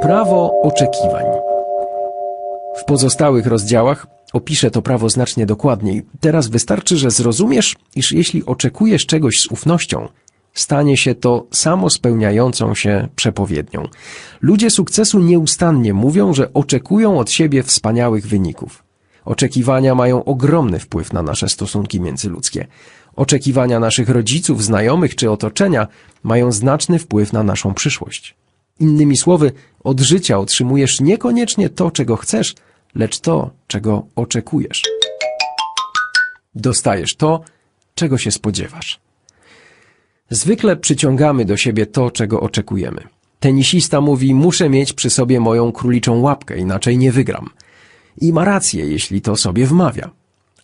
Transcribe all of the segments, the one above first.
Prawo oczekiwań. W pozostałych rozdziałach opiszę to prawo znacznie dokładniej. Teraz wystarczy, że zrozumiesz, iż jeśli oczekujesz czegoś z ufnością, stanie się to samo spełniającą się przepowiednią. Ludzie sukcesu nieustannie mówią, że oczekują od siebie wspaniałych wyników. Oczekiwania mają ogromny wpływ na nasze stosunki międzyludzkie. Oczekiwania naszych rodziców, znajomych czy otoczenia mają znaczny wpływ na naszą przyszłość. Innymi słowy, od życia otrzymujesz niekoniecznie to, czego chcesz, lecz to, czego oczekujesz. Dostajesz to, czego się spodziewasz. Zwykle przyciągamy do siebie to, czego oczekujemy. Tenisista mówi, muszę mieć przy sobie moją króliczą łapkę, inaczej nie wygram. I ma rację, jeśli to sobie wmawia.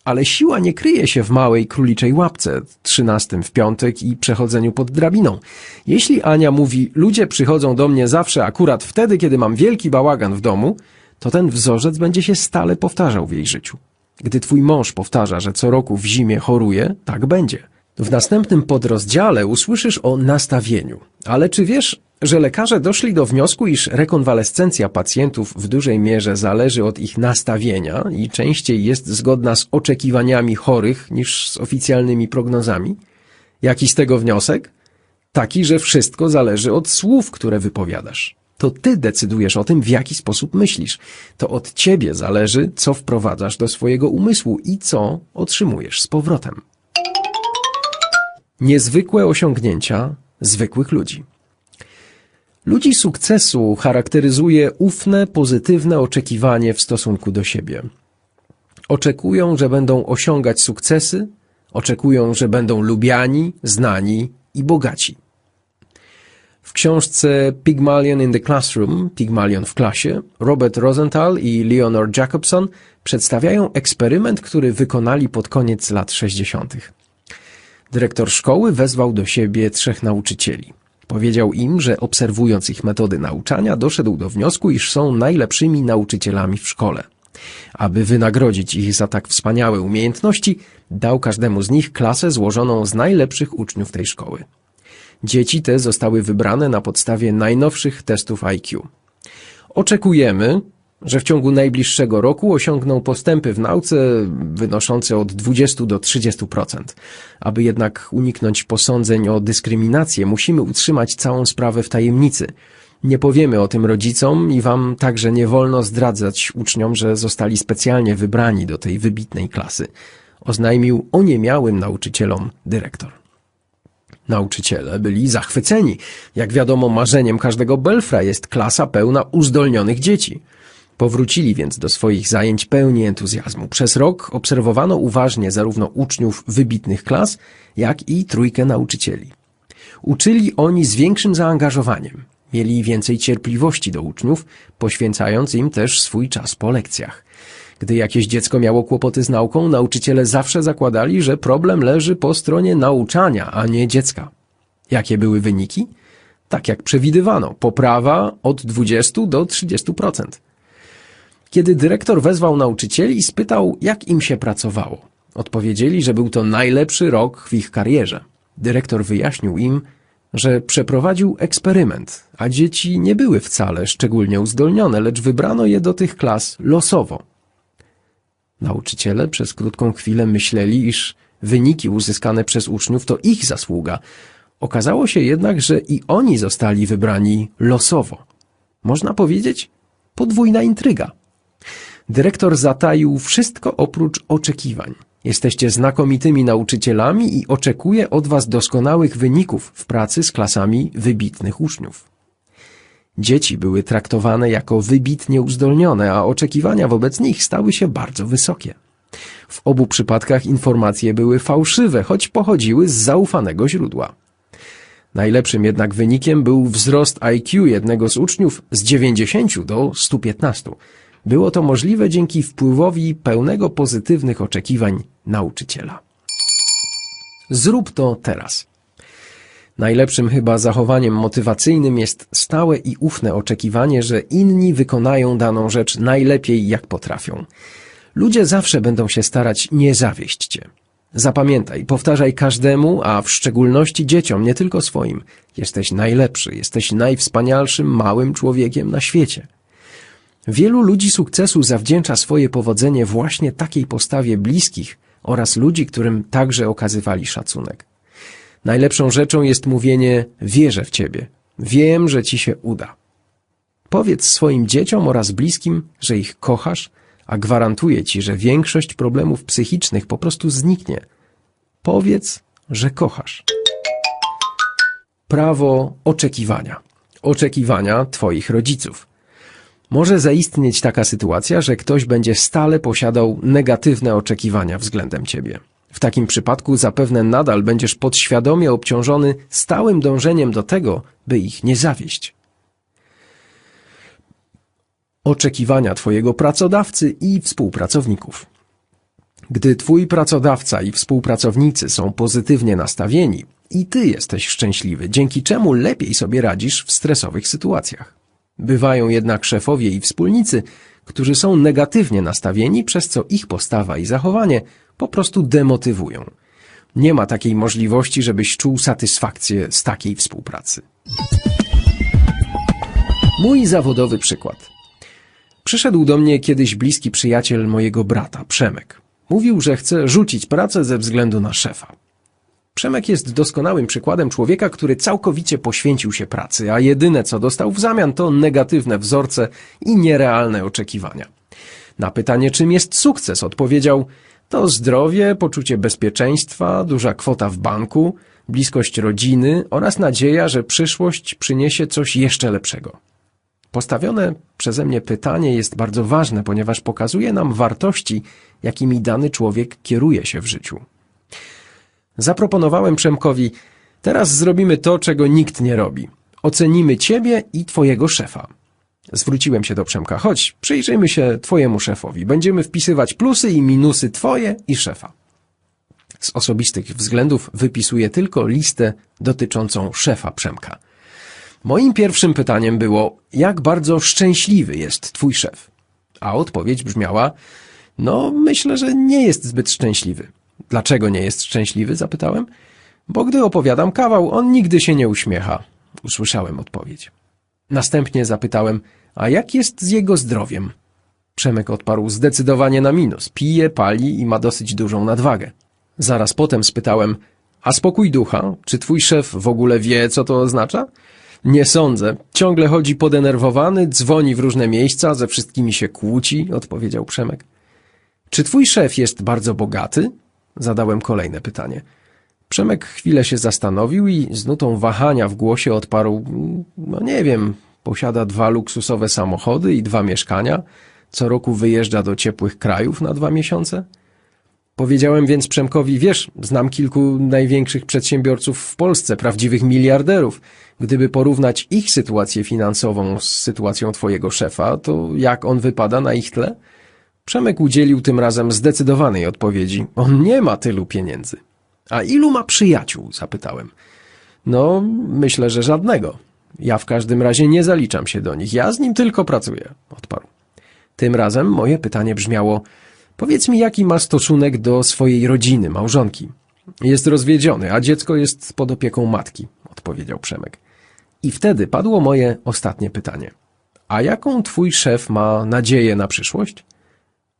Ale siła nie kryje się w małej króliczej łapce, trzynastym w piątek i przechodzeniu pod drabiną. Jeśli Ania mówi, ludzie przychodzą do mnie zawsze akurat wtedy, kiedy mam wielki bałagan w domu, to ten wzorzec będzie się stale powtarzał w jej życiu. Gdy twój mąż powtarza, że co roku w zimie choruje, tak będzie. W następnym podrozdziale usłyszysz o nastawieniu. Ale czy wiesz, że lekarze doszli do wniosku, iż rekonwalescencja pacjentów w dużej mierze zależy od ich nastawienia i częściej jest zgodna z oczekiwaniami chorych niż z oficjalnymi prognozami? Jaki z tego wniosek? Taki, że wszystko zależy od słów, które wypowiadasz. To ty decydujesz o tym, w jaki sposób myślisz. To od ciebie zależy, co wprowadzasz do swojego umysłu i co otrzymujesz z powrotem. Niezwykłe osiągnięcia zwykłych ludzi. Ludzi sukcesu charakteryzuje ufne, pozytywne oczekiwanie w stosunku do siebie. Oczekują, że będą osiągać sukcesy, oczekują, że będą lubiani, znani i bogaci. W książce Pygmalion in the Classroom, Pygmalion w klasie, Robert Rosenthal i Leonor Jacobson przedstawiają eksperyment, który wykonali pod koniec lat 60. Dyrektor szkoły wezwał do siebie trzech nauczycieli. Powiedział im, że obserwując ich metody nauczania, doszedł do wniosku, iż są najlepszymi nauczycielami w szkole. Aby wynagrodzić ich za tak wspaniałe umiejętności, dał każdemu z nich klasę złożoną z najlepszych uczniów tej szkoły. Dzieci te zostały wybrane na podstawie najnowszych testów IQ. Oczekujemy, że w ciągu najbliższego roku osiągną postępy w nauce wynoszące od 20 do 30%. Aby jednak uniknąć posądzeń o dyskryminację, musimy utrzymać całą sprawę w tajemnicy. Nie powiemy o tym rodzicom i wam także nie wolno zdradzać uczniom, że zostali specjalnie wybrani do tej wybitnej klasy. Oznajmił oniemiałym nauczycielom dyrektor. Nauczyciele byli zachwyceni. Jak wiadomo, marzeniem każdego Belfra jest klasa pełna uzdolnionych dzieci. Powrócili więc do swoich zajęć pełni entuzjazmu. Przez rok obserwowano uważnie zarówno uczniów wybitnych klas, jak i trójkę nauczycieli. Uczyli oni z większym zaangażowaniem. Mieli więcej cierpliwości do uczniów, poświęcając im też swój czas po lekcjach. Gdy jakieś dziecko miało kłopoty z nauką, nauczyciele zawsze zakładali, że problem leży po stronie nauczania, a nie dziecka. Jakie były wyniki? Tak jak przewidywano, poprawa od 20 do 30%. Kiedy dyrektor wezwał nauczycieli i spytał, jak im się pracowało. Odpowiedzieli, że był to najlepszy rok w ich karierze. Dyrektor wyjaśnił im, że przeprowadził eksperyment, a dzieci nie były wcale szczególnie uzdolnione, lecz wybrano je do tych klas losowo. Nauczyciele przez krótką chwilę myśleli, iż wyniki uzyskane przez uczniów to ich zasługa. Okazało się jednak, że i oni zostali wybrani losowo. Można powiedzieć, podwójna intryga. Dyrektor zataił wszystko oprócz oczekiwań. Jesteście znakomitymi nauczycielami i oczekuję od was doskonałych wyników w pracy z klasami wybitnych uczniów. Dzieci były traktowane jako wybitnie uzdolnione, a oczekiwania wobec nich stały się bardzo wysokie. W obu przypadkach informacje były fałszywe, choć pochodziły z zaufanego źródła. Najlepszym jednak wynikiem był wzrost IQ jednego z uczniów z 90 do 115. Było to możliwe dzięki wpływowi pełnego pozytywnych oczekiwań nauczyciela. Zrób to teraz. Najlepszym chyba zachowaniem motywacyjnym jest stałe i ufne oczekiwanie, że inni wykonają daną rzecz najlepiej jak potrafią. Ludzie zawsze będą się starać nie zawieść cię. Zapamiętaj, powtarzaj każdemu, a w szczególności dzieciom, nie tylko swoim. Jesteś najlepszy, jesteś najwspanialszym małym człowiekiem na świecie. Wielu ludzi sukcesu zawdzięcza swoje powodzenie właśnie takiej postawie bliskich oraz ludzi, którym także okazywali szacunek. Najlepszą rzeczą jest mówienie wierzę w ciebie, wiem, że ci się uda. Powiedz swoim dzieciom oraz bliskim, że ich kochasz, a gwarantuję ci, że większość problemów psychicznych po prostu zniknie. Powiedz, że kochasz. Prawo oczekiwania. Oczekiwania Twoich rodziców. Może zaistnieć taka sytuacja, że ktoś będzie stale posiadał negatywne oczekiwania względem Ciebie. W takim przypadku zapewne nadal będziesz podświadomie obciążony stałym dążeniem do tego, by ich nie zawieść oczekiwania Twojego pracodawcy i współpracowników. Gdy Twój pracodawca i współpracownicy są pozytywnie nastawieni i Ty jesteś szczęśliwy, dzięki czemu lepiej sobie radzisz w stresowych sytuacjach. Bywają jednak szefowie i wspólnicy, którzy są negatywnie nastawieni, przez co ich postawa i zachowanie po prostu demotywują. Nie ma takiej możliwości, żebyś czuł satysfakcję z takiej współpracy. Mój zawodowy przykład. Przyszedł do mnie kiedyś bliski przyjaciel mojego brata, Przemek. Mówił, że chce rzucić pracę ze względu na szefa. Przemek jest doskonałym przykładem człowieka, który całkowicie poświęcił się pracy, a jedyne co dostał w zamian to negatywne wzorce i nierealne oczekiwania. Na pytanie, czym jest sukces, odpowiedział: To zdrowie, poczucie bezpieczeństwa, duża kwota w banku, bliskość rodziny oraz nadzieja, że przyszłość przyniesie coś jeszcze lepszego. Postawione przeze mnie pytanie jest bardzo ważne, ponieważ pokazuje nam wartości, jakimi dany człowiek kieruje się w życiu. Zaproponowałem Przemkowi, teraz zrobimy to, czego nikt nie robi. Ocenimy ciebie i twojego szefa. Zwróciłem się do Przemka, chodź, przyjrzyjmy się twojemu szefowi. Będziemy wpisywać plusy i minusy twoje i szefa. Z osobistych względów wypisuję tylko listę dotyczącą szefa Przemka. Moim pierwszym pytaniem było, jak bardzo szczęśliwy jest twój szef? A odpowiedź brzmiała, no myślę, że nie jest zbyt szczęśliwy. Dlaczego nie jest szczęśliwy? zapytałem. Bo gdy opowiadam kawał, on nigdy się nie uśmiecha. Usłyszałem odpowiedź. Następnie zapytałem, a jak jest z jego zdrowiem? Przemek odparł zdecydowanie na minus. Pije, pali i ma dosyć dużą nadwagę. Zaraz potem spytałem, a spokój ducha, czy twój szef w ogóle wie, co to oznacza? Nie sądzę. Ciągle chodzi podenerwowany, dzwoni w różne miejsca, ze wszystkimi się kłóci, odpowiedział Przemek. Czy twój szef jest bardzo bogaty? Zadałem kolejne pytanie. Przemek chwilę się zastanowił i z nutą wahania w głosie odparł, no nie wiem, posiada dwa luksusowe samochody i dwa mieszkania, co roku wyjeżdża do ciepłych krajów na dwa miesiące. Powiedziałem więc Przemkowi, wiesz, znam kilku największych przedsiębiorców w Polsce, prawdziwych miliarderów. Gdyby porównać ich sytuację finansową z sytuacją twojego szefa, to jak on wypada na ich tle? Przemek udzielił tym razem zdecydowanej odpowiedzi. On nie ma tylu pieniędzy. A ilu ma przyjaciół? zapytałem. No, myślę, że żadnego. Ja w każdym razie nie zaliczam się do nich. Ja z nim tylko pracuję, odparł. Tym razem moje pytanie brzmiało, Powiedz mi, jaki ma stosunek do swojej rodziny, małżonki. Jest rozwiedziony, a dziecko jest pod opieką matki, odpowiedział Przemek. I wtedy padło moje ostatnie pytanie. A jaką twój szef ma nadzieję na przyszłość?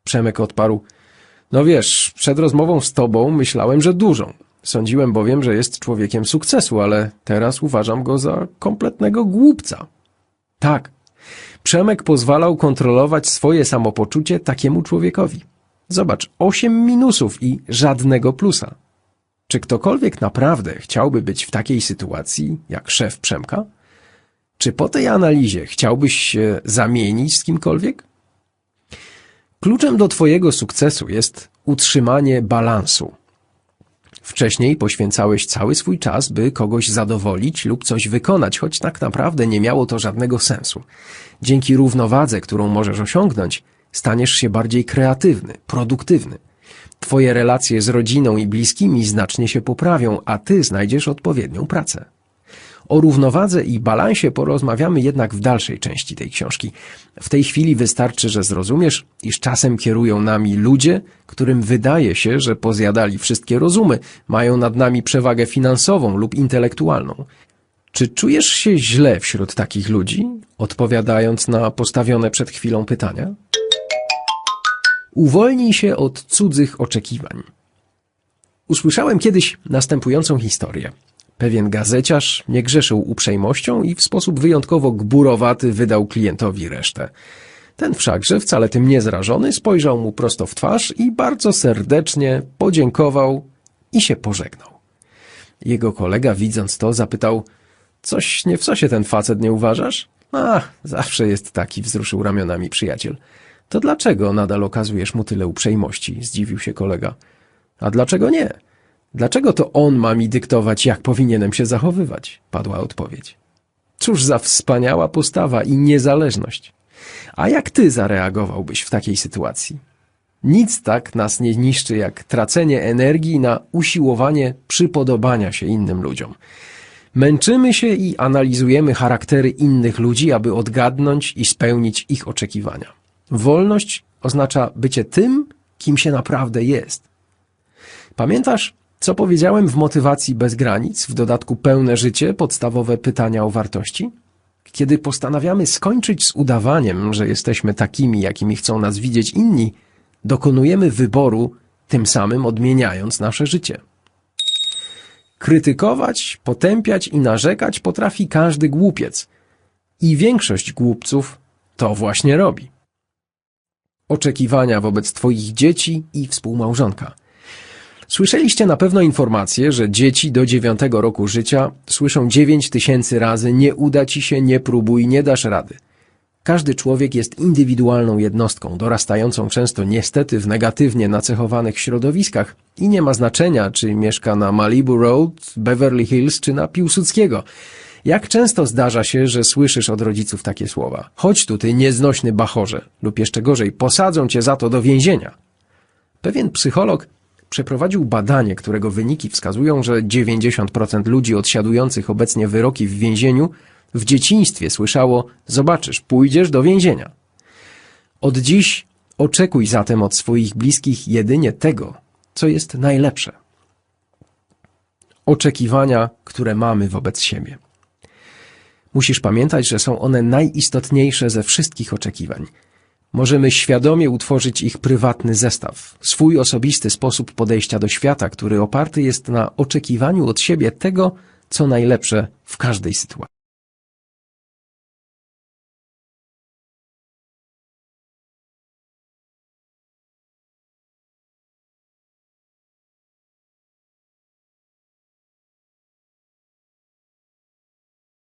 Przemek odparł. No wiesz, przed rozmową z tobą myślałem, że dużą. Sądziłem bowiem, że jest człowiekiem sukcesu, ale teraz uważam go za kompletnego głupca. Tak. Przemek pozwalał kontrolować swoje samopoczucie takiemu człowiekowi. Zobacz, osiem minusów i żadnego plusa. Czy ktokolwiek naprawdę chciałby być w takiej sytuacji jak szef Przemka? Czy po tej analizie chciałbyś się zamienić z kimkolwiek? Kluczem do Twojego sukcesu jest utrzymanie balansu. Wcześniej poświęcałeś cały swój czas, by kogoś zadowolić lub coś wykonać, choć tak naprawdę nie miało to żadnego sensu. Dzięki równowadze, którą możesz osiągnąć, Staniesz się bardziej kreatywny, produktywny. Twoje relacje z rodziną i bliskimi znacznie się poprawią, a ty znajdziesz odpowiednią pracę. O równowadze i balansie porozmawiamy jednak w dalszej części tej książki. W tej chwili wystarczy, że zrozumiesz, iż czasem kierują nami ludzie, którym wydaje się, że pozjadali wszystkie rozumy, mają nad nami przewagę finansową lub intelektualną. Czy czujesz się źle wśród takich ludzi, odpowiadając na postawione przed chwilą pytania? Uwolnij się od cudzych oczekiwań. Usłyszałem kiedyś następującą historię. Pewien gazeciarz nie grzeszył uprzejmością i w sposób wyjątkowo gburowaty wydał klientowi resztę. Ten wszakże, wcale tym nie zrażony, spojrzał mu prosto w twarz i bardzo serdecznie podziękował i się pożegnał. Jego kolega, widząc to, zapytał – Coś nie w sosie ten facet, nie uważasz? A, zawsze jest taki, wzruszył ramionami przyjaciel. To dlaczego nadal okazujesz mu tyle uprzejmości? Zdziwił się kolega. A dlaczego nie? Dlaczego to on ma mi dyktować, jak powinienem się zachowywać? Padła odpowiedź. Cóż za wspaniała postawa i niezależność. A jak ty zareagowałbyś w takiej sytuacji? Nic tak nas nie niszczy jak tracenie energii na usiłowanie przypodobania się innym ludziom. Męczymy się i analizujemy charaktery innych ludzi, aby odgadnąć i spełnić ich oczekiwania. Wolność oznacza bycie tym, kim się naprawdę jest. Pamiętasz, co powiedziałem w motywacji bez granic, w dodatku pełne życie, podstawowe pytania o wartości? Kiedy postanawiamy skończyć z udawaniem, że jesteśmy takimi, jakimi chcą nas widzieć inni, dokonujemy wyboru, tym samym odmieniając nasze życie. Krytykować, potępiać i narzekać potrafi każdy głupiec. I większość głupców to właśnie robi. Oczekiwania wobec Twoich dzieci i współmałżonka. Słyszeliście na pewno informację, że dzieci do dziewiątego roku życia słyszą dziewięć tysięcy razy nie uda ci się, nie próbuj, nie dasz rady. Każdy człowiek jest indywidualną jednostką, dorastającą często niestety w negatywnie nacechowanych środowiskach i nie ma znaczenia, czy mieszka na Malibu Road, Beverly Hills czy na Piłsudskiego. Jak często zdarza się, że słyszysz od rodziców takie słowa? Chodź tu, ty nieznośny bachorze, lub jeszcze gorzej, posadzą cię za to do więzienia. Pewien psycholog przeprowadził badanie, którego wyniki wskazują, że 90% ludzi odsiadujących obecnie wyroki w więzieniu w dzieciństwie słyszało: Zobaczysz, pójdziesz do więzienia. Od dziś oczekuj zatem od swoich bliskich jedynie tego, co jest najlepsze. Oczekiwania, które mamy wobec siebie. Musisz pamiętać, że są one najistotniejsze ze wszystkich oczekiwań. Możemy świadomie utworzyć ich prywatny zestaw, swój osobisty sposób podejścia do świata, który oparty jest na oczekiwaniu od siebie tego, co najlepsze w każdej sytuacji.